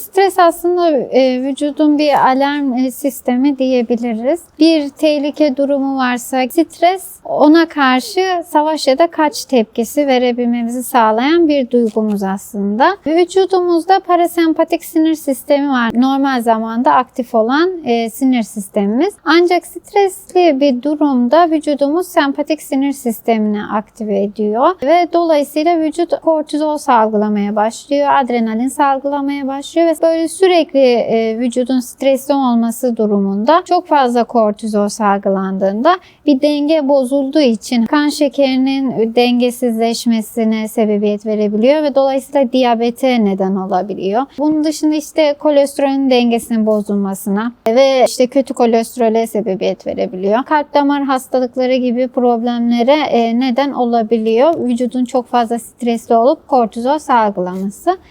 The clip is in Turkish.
Stres aslında e, vücudun bir alarm e, sistemi diyebiliriz. Bir tehlike durumu varsa stres ona karşı savaş ya da kaç tepkisi verebilmemizi sağlayan bir duygumuz aslında. Vücudumuzda parasempatik sinir sistemi var. Normal zamanda aktif olan e, sinir sistemimiz. Ancak stresli bir durumda vücudumuz sempatik sinir sistemini aktive ediyor ve dolayısıyla vücut kortizol salgılamaya başlıyor, adrenalin salgılamaya başlıyor ve böyle sürekli e, vücudun stresli olması durumunda çok fazla kortizol salgılandığında bir denge bozulduğu için kan şekerinin dengesizleşmesine sebebiyet verebiliyor ve dolayısıyla diyabete neden olabiliyor. Bunun dışında işte kolesterolün dengesinin bozulmasına ve işte kötü kolesterole sebebiyet verebiliyor. Kalp damar hastalıkları gibi problemlere e, neden olabiliyor. Vücudun çok fazla stresli olup kortizol salgılaması.